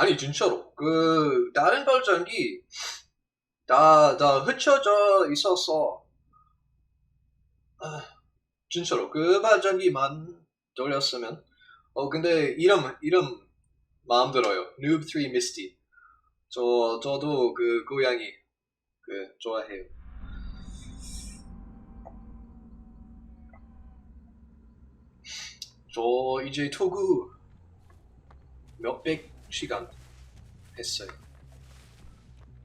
아니 진짜로 그 다른 발전기 다 다 흩어져 있었어. 아, 진짜로 그 발전기만 돌렸으면 어 근데 이름 이름 마음 들어요. Noob 3 Misty. 저 저도 그 고양이 그 좋아해요. 저 이제 토구 몇백 시간 했어요.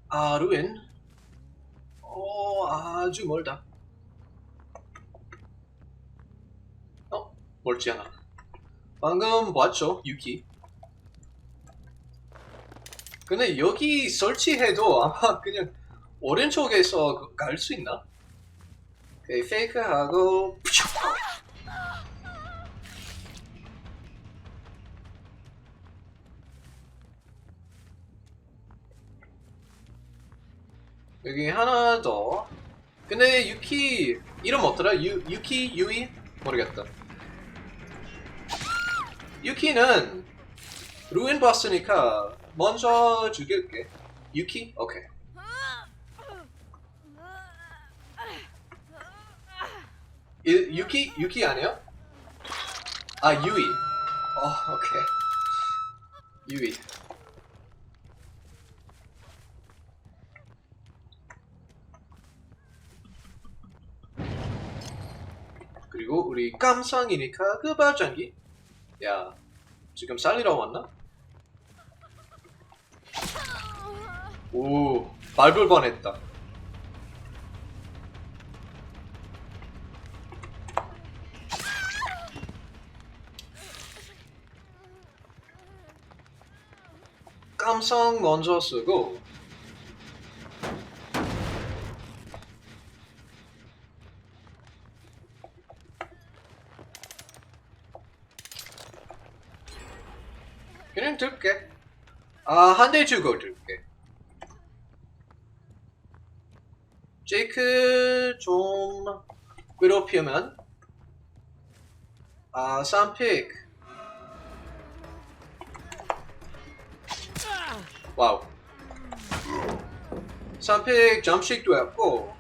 아, 루엔? 어, 아주 멀다. 어, 멀지 않아. 방금 봤죠, 유키? 근데 여기 설치해도 아마 그냥 오른쪽에서 갈 수 있나? 오케이, 페이크하고 여기 하나 더. 근데 유키 이름 뭐더라? 유 유키 유이 모르겠다. 유키는 루인 봤으니까 먼저 죽일게. 유키? 오케이. 이, 유키 유키 아니야? 아 유이. 어 오케이. 유이. 그리고 우리 깜상이니까 그 발전기. 야, 지금 살리러 왔나? 오, 밟을 뻔했다. 깜상 먼저 쓰고 그냥 들게. 아, 한 대 주고 들게. 제이크 좀 괴롭히면 아, 쌈픽. 와우. 쌈픽 점식도 했고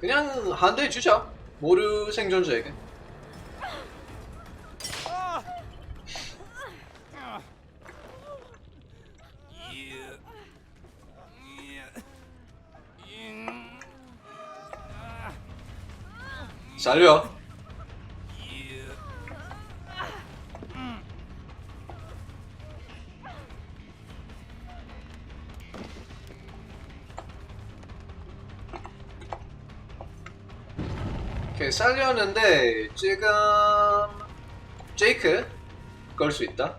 그냥 한 대 주자. 모르 생존자에게. 살려. 오케이, 살렸는데 지금 제이크 걸 수 있다.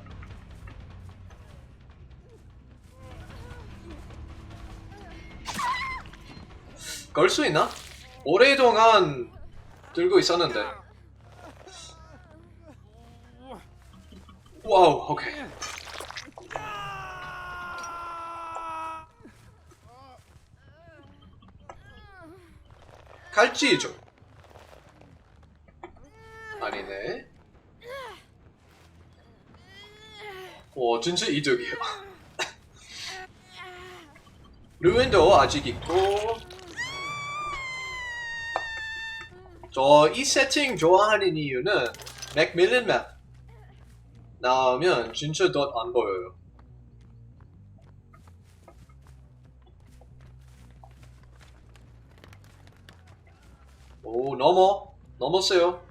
걸 수 있나? 오랫동안 들고 있었는데. 와우, 오케이. 갈지 좀. 아니네. 오, 진짜 이득이야. 루인도 아직 있고. 저 이 세팅 좋아하는 이유는 맥밀린 맵 나오면 진짜 덧안 보여요. 오, 넘어. 넘었어요.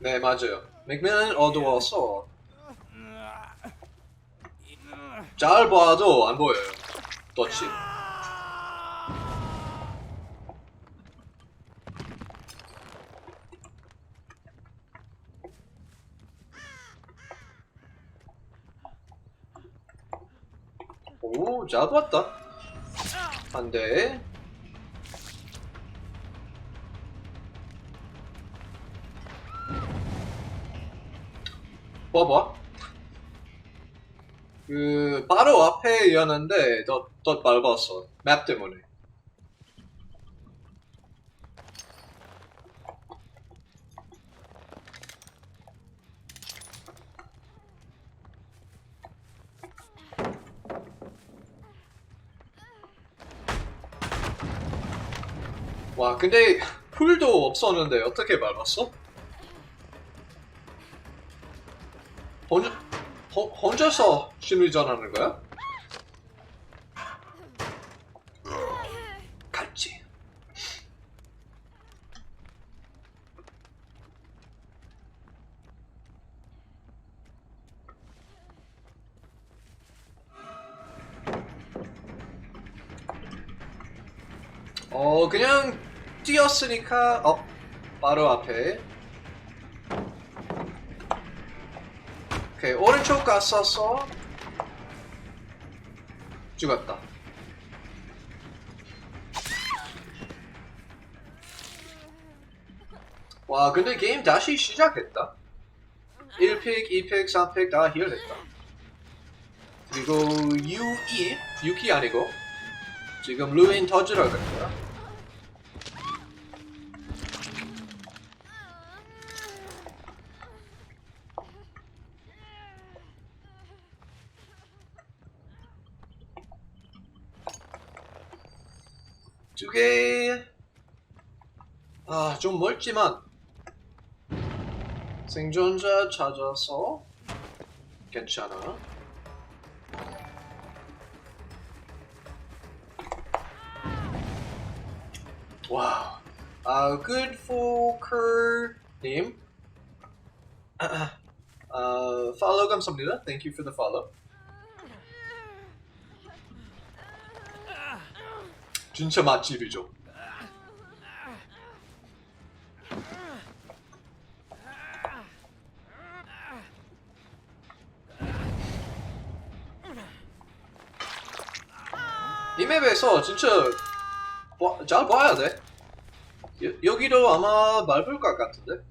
네, 맞아요. 맥밀은 어두워서 잘 봐도 안 보여요. 덫이. 오, 잘 봤다. 한 대. 봐봐. 그 바로 앞에였는데 더, 더 밟았어 맵 때문에 와 근데 풀도 없었는데 어떻게 밟았어? 혼자, 호- 혼자서 심리전하는 거야? 같이. 어 그냥 뛰었으니까 어 바로 앞에 오케이 오른쪽 갔었어 죽었다. 와 근데 게임 다시 시작했다. 1픽, 2픽, 3픽 다 힐했다. 그리고 U2 유키 아니고 지금 루인 터지러 갈 거야 두 개. 아, 좀 멀지만 생존자 찾아서 괜찮아. 와우. 아, good for 님. 아, follow 감사합니다. Thank you for the follow. 진짜 맛집이죠. 이 맵에서 진짜 봐- 잘 봐야 돼. 여, 여기도 아마 밟을 것 같은데.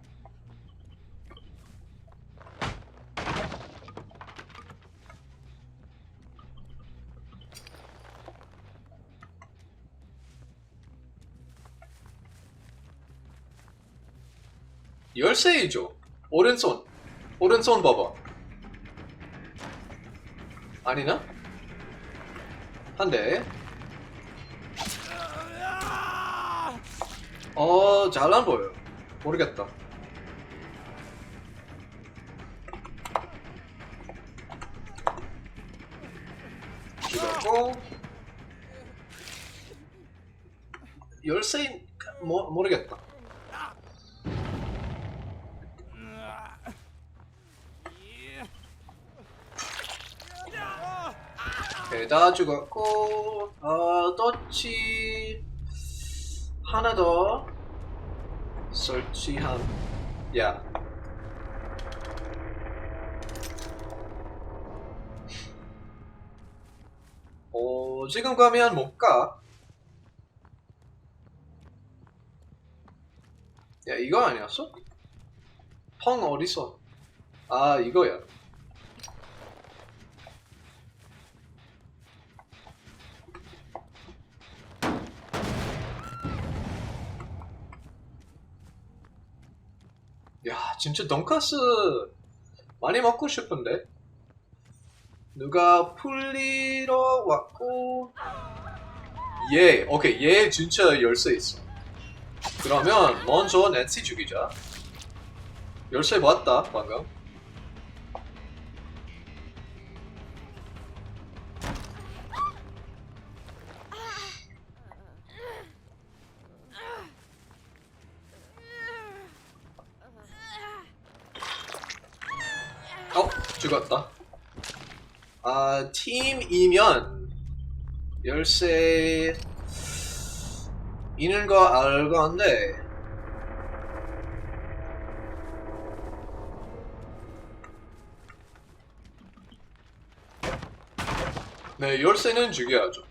열쇠이죠. 오른손. 오른손 봐봐. 아니나? 한 대. 어, 잘 안 보여. 모르겠다. 죽었고. 열쇠인, 모, 모르겠다. 오케이, 다 죽었고, 어, 터치 하나 더 설치함. 야. 어, 지금 가면 못 가. 야, 이거 아니었어? 펑 어딨어? 아, 이거야. 야, 진짜 돈까스 많이 먹고 싶은데. 누가 풀리러 왔고 얘, 오케이, 얘 진짜 열쇠 있어. 그러면 먼저 낸시 죽이자. 열쇠 봤다, 방금. 죽었다. 아, 팀이면 열쇠 있는 거 알건데 네, 열쇠는 죽여야죠.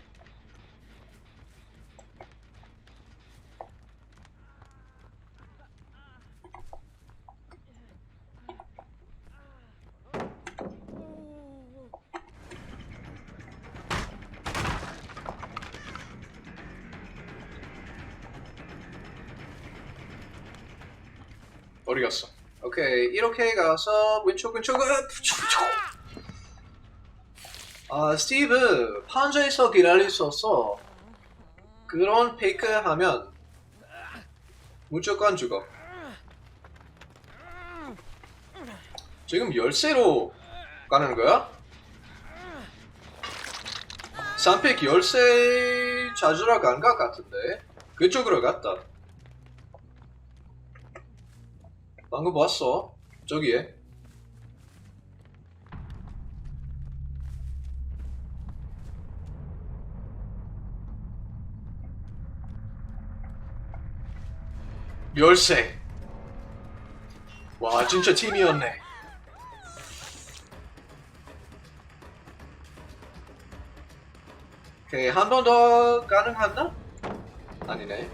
어디 갔어? 오케이 이렇게 가서 왼쪽 왼쪽 으, 푸초, 푸초. 아 스티브 판자에서 기다릴 수 없어 그런 페이크 하면 무조건 죽어 지금 열쇠로 가는 거야? 3팩 열쇠 찾으러 간 것 같은데 그쪽으로 갔다 방금 봤어. 저기에. 열쇠 와 진짜 팀이었네. 오케이 한 번 더 가능하나? 아니네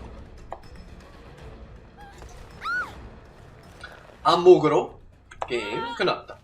안목으로 게임 끝났다